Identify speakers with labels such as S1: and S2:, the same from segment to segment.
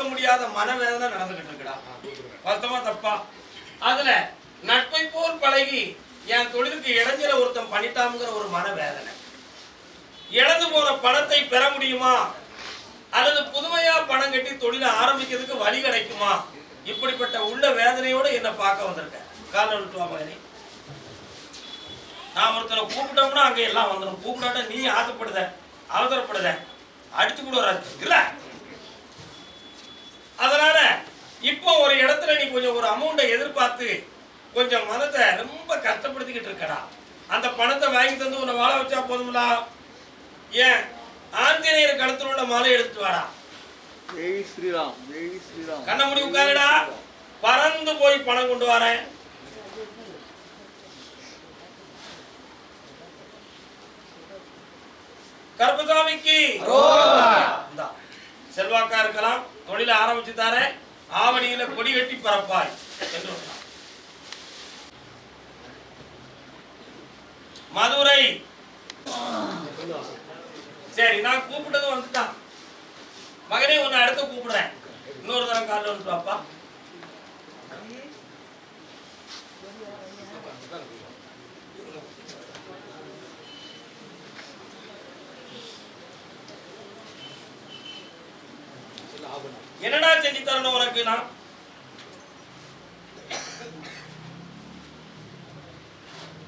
S1: தாங்க முடியாத மனவேதனை நடந்துகிட்டு இருக்குடா. வாஸ்தவமா தப்பா? அதுல நட்பை போல் பழகி என் தொழிலுக்கு இடைஞ்சல ஒருத்தன் பண்ணிட்டாங்கிற ஒரு மனவேதனை. இழந்து போன பணத்தை பெற முடியுமா? அல்லது புதுமையா பணம் கட்டி தொழிலை ஆரம்பிக்கிறதுக்கு வழி கிடைக்குமா? இப்படிப்பட்ட உள்ள வேதனையோட என்ன பார்க்க வந்திருக்கேன். காலைல விட்டு நான் ஒருத்தரை கூப்பிட்டோம்னா அங்கே எல்லாம் வந்துடும் கூப்பிடாட்ட நீ ஆசைப்படுத அவசரப்படுத. அடிச்சு கூட வராது. இல்ல? அதனால இப்போ ஒரு இடத்துல நீ கொஞ்சம் ஒரு அமௌண்ட்டை எதிர்பார்த்து கொஞ்சம் மனத்தை ரொம்ப கஷ்டப்படுத்திக்கிட்டு இருக்கடா. அந்த பணத்தை வாங்கி தந்து உன்னை வாழ வச்சா போதுங்களா ஏன்? ஆஞ்சநேயர் கழுத்துல உள்ள மாலை எடுத்துட்டு வாடா.
S2: ஜெய் ஸ்ரீராம் ஜெய் ஸ்ரீராம்.
S1: கண்ண முடி உட்காருடா. பறந்து போய் பணம் கொண்டு வரேன். கருப்பசாமிக்கு இந்தா, செல்வாக்கா இருக்கலாம். தொழில ஆரம்பிச்சு தார ஆவணியில கொடி வெட்டி பரப்பாய் என்று மதுரை. சரி நான் கூப்பிட்டது வந்துட்டான். மகனே உன்னை அடுத்து கூப்பிடுறேன். இன்னொரு தரம் காலில் வந்துட்டு பாப்பா. என்னடா செஞ்சு தரணும் உனக்கு நான்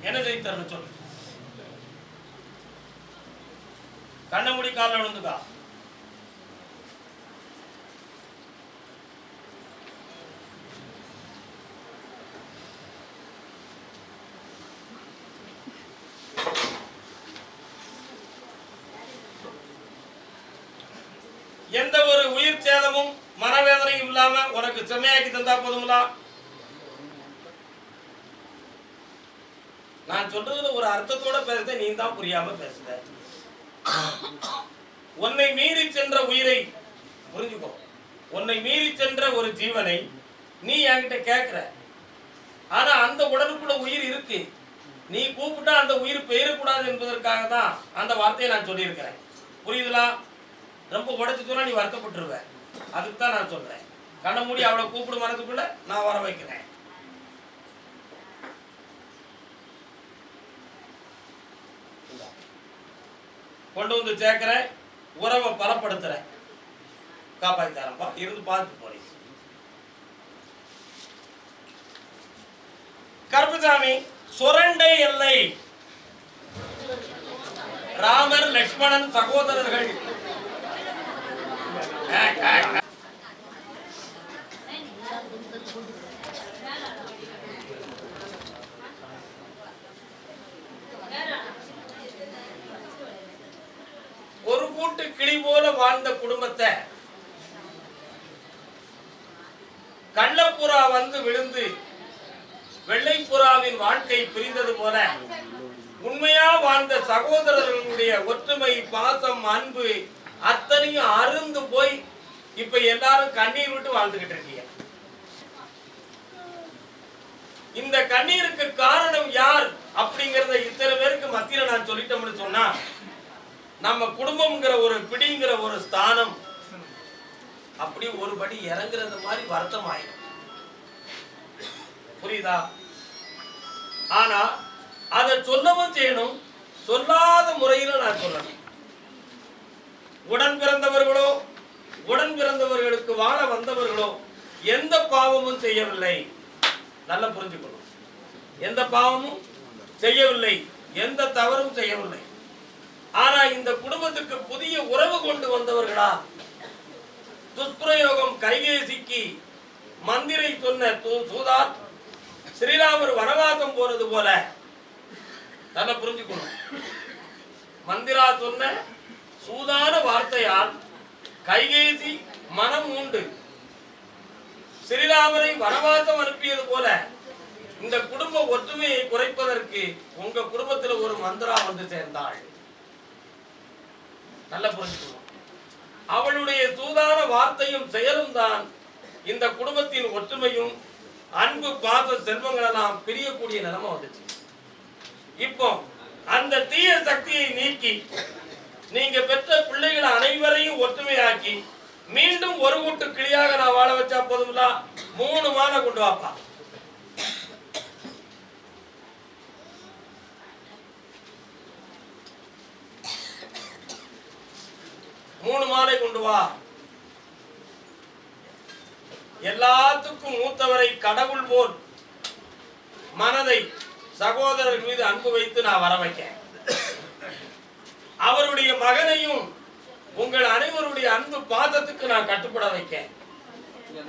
S1: என்ன செஞ்சு தரணும் சொல்லு. கண்ண மூடி காலில் விழுந்துக்கா எந்த ஒரு உயிர் சேதமும் மனவேதனையும் இல்லாம உனக்கு செம்மையாக்கி தந்தா போதுங்களா நான் சொல்றதுல ஒரு அர்த்தத்தோட பேசுறத நீ தான் புரியாம பேசுற. உன்னை மீறி சென்ற உயிரை புரிஞ்சுக்கோ. உன்னை மீறி சென்ற ஒரு ஜீவனை நீ என்கிட்ட கேட்கிற ஆனா அந்த உடலுக்குள்ள உயிர் இருக்கு. நீ கூப்பிட்டா அந்த உயிர் பெயரக்கூடாது என்பதற்காக தான் அந்த வார்த்தையை நான் சொல்லியிருக்கிறேன். புரியுதுலா? ரொம்ப உடச்சு சொன்னா நீ வருத்தப்பட்டுருவ. அதுக்கு தான் நான் சொல்றேன். கண்ண மூடி அவளை கூப்பிடு மனதுக்குள்ள நான் வர வைக்கிறேன். கொண்டு வந்து சேர்க்கிறேன். உறவை பலப்படுத்துறேன். காப்பாத்தி தரப்பா இருந்து பார்த்து போறீங்க. கருப்புசாமி சுரண்டை எல்லை. ராமர் லக்ஷ்மணன் சகோதரர்கள் ஏய், ஏய், ஏய். ஒரு கூட்டு கிளி போல வாழ்ந்த குடும்பத்தை. கள்ளப்புறா வந்து விழுந்து வெள்ளைப்புறாவின் வாழ்க்கை பிரிந்தது போல உண்மையா வாழ்ந்த சகோதரர்களுடைய ஒற்றுமை பாசம் அன்பு அத்தனையும் அருந்து போய் இப்ப எல்லாரும் கண்ணீர் விட்டு வாழ்ந்துகிட்டு இருக்கீங்க. இந்த கண்ணீருக்கு காரணம் யார் அப்படிங்கறத இத்தனை பேருக்கு மத்தியில நான் சொல்லிட்டோம்னு சொன்னா நம்ம குடும்பம்ங்கிற ஒரு பிடிங்கிற ஒரு ஸ்தானம். அப்படி ஒரு படி இறங்குறது மாதிரி வருத்தம் ஆயிடும் புரியுதா? ஆனா அதை சொல்லவும் செய்யணும். சொல்லாத முறையில நான் சொல்லணும். உடன் பிறந்தவர்களோ உடன் பிறந்தவர்களுக்கு வாழ வந்தவர்களோ எந்த பாவமும் செய்யவில்லை. நல்லா புரிஞ்சுக்கணும். எந்த பாவமும் செய்யவில்லை. எந்த தவறும் செய்யவில்லை. ஆனா இந்த குடும்பத்துக்கு புதிய உறவு கொண்டு வந்தவர்களா? துஷ்பிரயோகம் கைகேசிக்கு மந்திரை சொன்ன து- சூதார் ஸ்ரீராமர் வனவாசம் போறது போல. தன்னை புரிஞ்சுக்கணும். மந்திரா சொன்ன சூதான வார்த்தையால் கைகேசி மனம் உண்டு ஸ்ரீராமரை வனவாசம் அனுப்பியது போல இந்த குடும்ப ஒற்றுமையை குறைப்பதற்கு உங்க குடும்பத்துல ஒரு மந்திரா வந்து சேர்ந்தாள். நல்லா புரிஞ்சுக்கணும். அவளுடைய சூதான வார்த்தையும் செயலும் தான் இந்த குடும்பத்தின் ஒற்றுமையும் அன்பு பாச செல்வங்கள் எல்லாம் பிரியக்கூடிய நிலைமை வந்துச்சு. இப்போ அந்த தீய சக்தியை நீக்கி நீங்க பெற்ற ஒற்றுமையாக்கி மீண்டும் ஒரு கூட்டு கிளியாக நான் வாழ வச்சா போதும்ல? மூணு மாதம் கொண்டு வாப்பா. மூணு மாலை கொண்டு வா. எல்லாத்துக்கும் மூத்தவரை கடவுள் போல் மனதை சகோதரர் மீது அன்பு வைத்து நான் வர வைக்கேன் அவருடைய மகனையும் உங்கள் அனைவருடைய அன்பு பாதத்துக்கு நான் கட்டுப்பட வைக்கேன்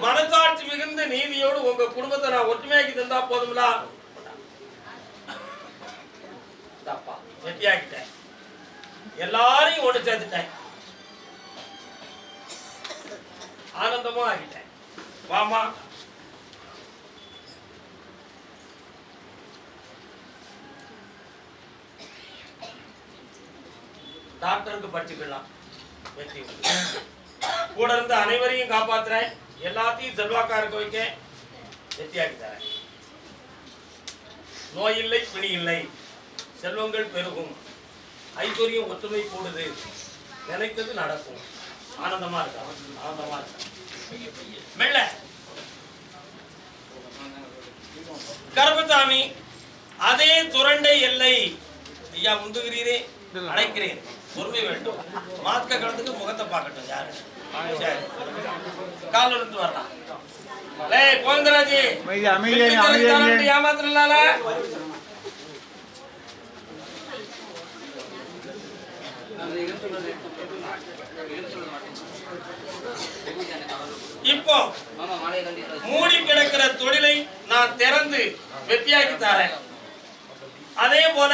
S1: மனசாட்சி மிகுந்த நீதியோடு உங்க குடும்பத்தை நான் ஒற்றுமையாக்கி தந்தா போதுங்களா இந்தாப்பா, எல்லாரையும் ஒன்று சேர்த்துட்டேன். ஆனந்தமா ஆகிட்டேன் வாமா டாக்டருக்கு படிச்சுக்கலாம் வெற்றி கூட இருந்து அனைவரையும் காப்பாத்துறேன். எல்லாத்தையும் செல்வாக்கா இருக்க வைக்க வெற்றியாக்கி தரேன். நோய் இல்லை பிணி இல்லை. செல்வங்கள் பெருகும். ஐஸ்வர்யம் ஒற்றுமை கூடுது. நினைத்தது நடக்கும். ஆனந்தமா இருக்கா ஆனந்தமா இருக்கா. மெல்ல. கருப்பசாமி அதே துரண்டை எல்லை ஐயா முந்துகிறீரே அழைக்கிறேன் பொறுமை வேண்டும். மாஸ்க கலந்துக்கு முகத்தை பார்க்கட்டும் யாரு? கால் இருந்து வரலாம். கோவிந்தராஜி
S2: அமைதி,
S1: இப்போ மூடி கிடக்கிற தொழிலை நான் திறந்து வெற்றியாக்கி தரேன். அதே போல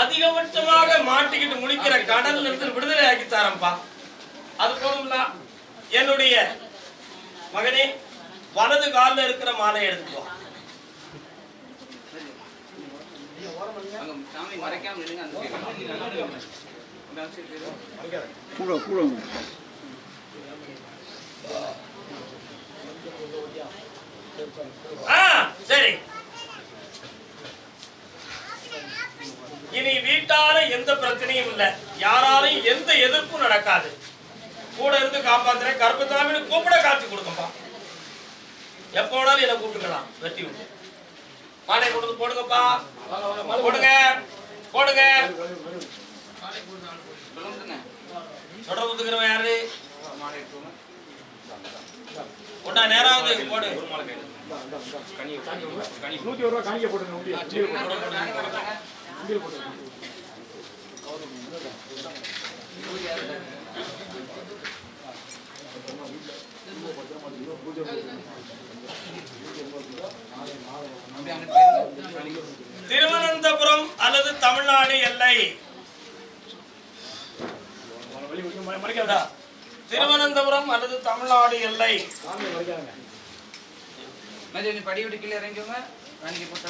S1: அதிகபட்சமாக மாட்டிக்கிட்டு முடிக்கிற கடல்ல இருந்து விடுதலை ஆக்கி தரேன்ப்பா. அது போதும்ல. என்னுடைய மகனே வலது கால்ல இருக்கிற மாலை எடுத்துக்கோ.
S3: சாமி மறைக்காம நில்லுங்க அந்த
S2: கூட கூட.
S1: சரி. இனி வீட்டால எந்த பிரச்சனையும் இல்ல. யாராலையும் எந்த எதிர்ப்பும் நடக்காது. கூட இருந்து காப்பாத்துறேன். கருப்பசாமின்னு கூப்பிட காட்சி கொடுக்கப்பா எப்போ வேணாலும் என்ன கூப்பிட்டுக்கலாம். வெற்றி உண்டு மாலை கொடுத்து போடுங்கப்பா. போடுங்க. போடுங்க. சொல்ற யாரு
S3: மாலை எடுத்துக்கோங்க
S1: ஒன்னா நேராவது போடு
S4: நூத்தி ஒரு ரூபா காணிக்க போட்டுருங்க.
S1: திருவனந்தபுரம் அல்லது தமிழ்நாடு எல்லை
S4: வழி விட்டு மறை- மறைக்காதடா.
S1: திருவனந்தபுரம் அல்லது தமிழ்நாடு எல்லை.
S3: கொஞ்சம் படி விட்டு கீழே இறங்கிக்கோங்க. காணிக்க போட்டு.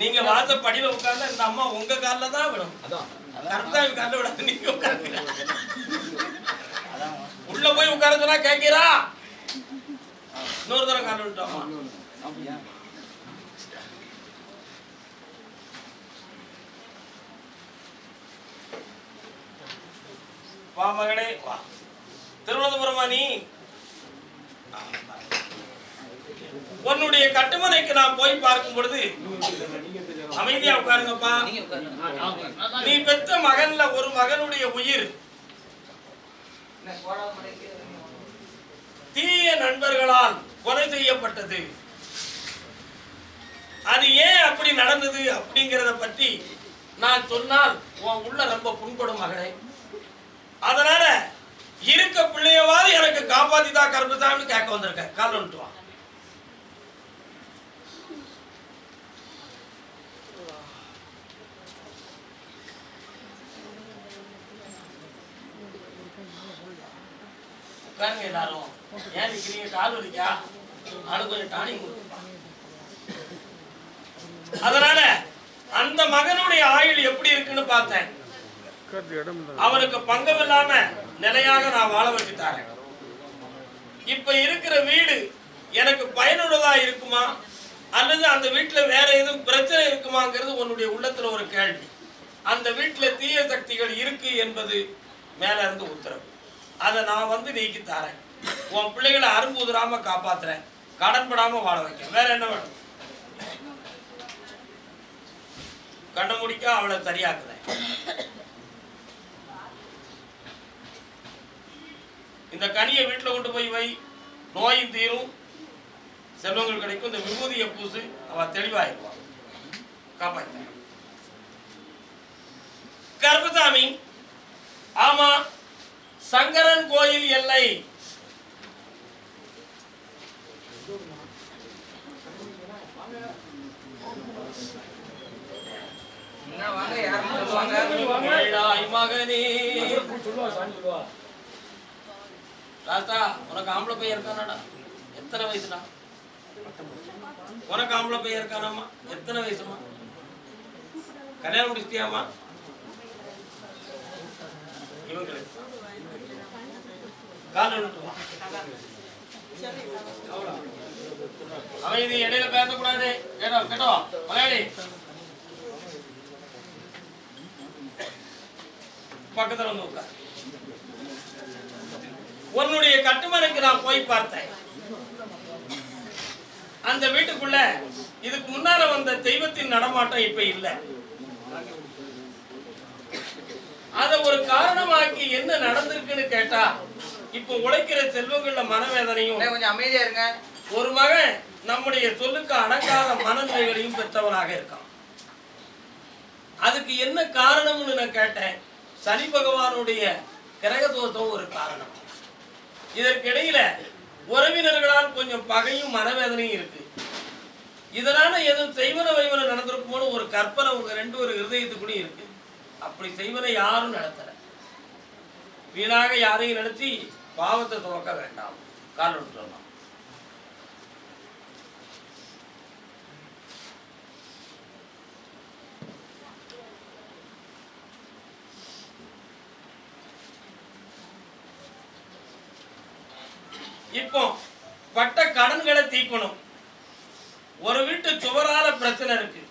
S3: நீங்க
S1: வாச படியில உட்கார்ந்தா இந்த அம்மா உங்க கால்ல தான் விடும். கர்த்தாவி கால்ல விடாது நீங்க உட்காருங்க உள்ள போய் உட்கார சொன்னா கேட்கிறா இன்னொரு தடவை கால்ல விட்டோமா வா மகளே வா. திருவனந்தபுரமா நீ? உன்னுடைய கட்டுமனைக்கு நான் போய் பார்க்கும் பொழுது அமைதியா உட்காருங்கப்பா. நீ பெற்ற மகன்ல ஒரு மகனுடைய உயிர். தீய நண்பர்களால் கொலை செய்யப்பட்டது. அது ஏன் அப்படி நடந்தது அப்படிங்கறத பற்றி நான் சொன்னால் உன் உள்ள ரொம்ப புண்படும் மகளே அதனால இருக்க பிள்ளையவாது எனக்கு காப்பாத்தி தான் கருப்புதான்னு கேட்க வந்திருக்கேன் கால் வந்துட்டு வா. உட்காருங்க எல்லாரும். ஏன் நிக்கிறீங்க? கால் வலிக்கா? ஆளு கொஞ்சம் டானிங் கொடுப்பா அதனால அந்த மகனுடைய ஆயுள் எப்படி இருக்குன்னு பார்த்தேன். அவனுக்கு பங்கம் இல்லாம நிலையாக நான் வாழ வச்சுட்டாரு. தரேன் இப்ப இருக்கிற வீடு எனக்கு பயனுள்ளதா இருக்குமா? அல்லது அந்த வீட்டுல வேற எதுவும் பிரச்சனை இருக்குமாங்கிறது உன்னுடைய உள்ளத்துல ஒரு கேள்வி. அந்த வீட்டுல தீய சக்திகள் இருக்கு என்பது மேல இருந்து உத்தரவு. அதை நான் வந்து நீக்கி தரேன். உன் பிள்ளைகளை அரும்பு உதிராம காப்பாத்துறேன். கடன்படாம வாழ வைக்கிறேன். வேற என்ன வேணும்? கண்ண முடிக்க அவளை சரியாக்குறேன். இந்த கனியை வீட்டுல கொண்டு போய் வை. நோயும் தீரும். செல்வங்கள் கிடைக்கும். இந்த விபூதியை பூசு. அவ தெளிவாயிருவான் காப்பாத்த. கருப்பசாமி. ஆமா சங்கரன் கோயில் எல்லை. மகனே
S4: சொல்லுவா சாமி சொல்லுவா
S1: தாத்தா உனக்கு ஆம்பளை பையன் இருக்கானாடா? எத்தனை வயசுடா? உனக்கு ஆம்பளை பையன் இருக்கானாமா எத்தனை வயசுமா? கல்யாணம் முடிச்சிட்டியாமா இவங்களுக்கு அவன் இது இடையில பேசக்கூடாது. கேட்டோ கேட்டோ மலையாளி. பக்கத்துல வந்து உட்கார். உன்னுடைய கட்டுமனைக்கு நான் போய் பார்த்தேன். அந்த வீட்டுக்குள்ள இதுக்கு முன்னால வந்த தெய்வத்தின் நடமாட்டம் இப்ப இல்ல. அத ஒரு காரணமாக்கி என்ன நடந்திருக்குன்னு கேட்டா இப்ப உழைக்கிற செல்வங்கள்ல மனவேதனையும்
S3: கொஞ்சம் அமைதியா இருங்க.
S1: ஒரு மகன் நம்முடைய சொல்லுக்கு அடங்காத மனநிலைகளையும் பெற்றவனாக இருக்கான். அதுக்கு என்ன காரணம்னு நான் கேட்டேன். சனி பகவானுடைய கிரக தோஷம் ஒரு காரணம். இதற்கிடையில உறவினர்களால் கொஞ்சம் பகையும் மனவேதனையும் இருக்கு. இதனால எதுவும் செய்வன வைவன நடந்திருக்குமோன்னு ஒரு கற்பனை உங்க ரெண்டு ஒரு ஹிருதயத்துக்குள்ளேயும் இருக்கு. அப்படி செய்வனை யாரும் நடத்தல. வீணாக யாரையும் நடத்தி பாவத்தை துவக்க வேண்டாம். கால் விட்டுறலாம் இப்போ பட்ட கடன்களை தீக்கணும். ஒரு வீட்டு சுவரால பிரச்சனை இருக்கு.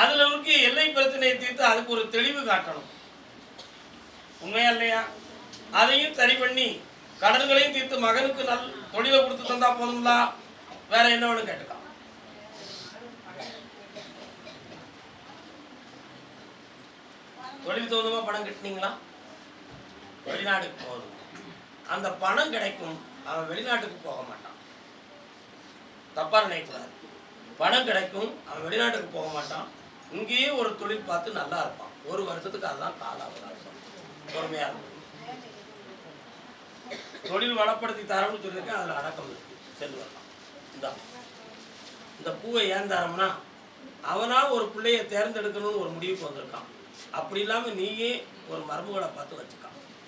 S1: அதுல இருக்கு எல்லை பிரச்சனையை தீர்த்து அதுக்கு ஒரு தெளிவு காட்டணும். உண்மையா இல்லையா? அதையும் சரி பண்ணி கடன்களையும் தீர்த்து மகனுக்கு நல் தொழிலை கொடுத்து தந்தா போதும்லா? வேற என்ன வேணும் கேட்டுக்கலாம். தொழில் தகுந்தமா பணம் கட்டினீங்களா? வெளிநாட்டுக்கு போகுது அந்த பணம் கிடைக்கும் அவன் வெளிநாட்டுக்கு போக மாட்டான். தப்பா நினைக்கூடாது பணம் கிடைக்கும் அவன் வெளிநாட்டுக்கு போக மாட்டான். இங்கேயே ஒரு தொழில் பார்த்து நல்லா இருப்பான். ஒரு வருஷத்துக்கு அதுதான் கால அவகாசம் பொறுமையா இருக்கும் தொழில் வளப்படுத்தி தரம்னு சொல்லியிருக்கேன் அதுல அடக்கம் இருக்கு. செல்வம். இந்த. இந்த பூவை ஏன் தரம்னா அவனா ஒரு பிள்ளைய தேர்ந்தெடுக்கணும்னு ஒரு முடிவுக்கு வந்திருக்கான். அப்படி இல்லாம நீயே ஒரு மரபுகளை பார்த்து வச்சுக்கான்.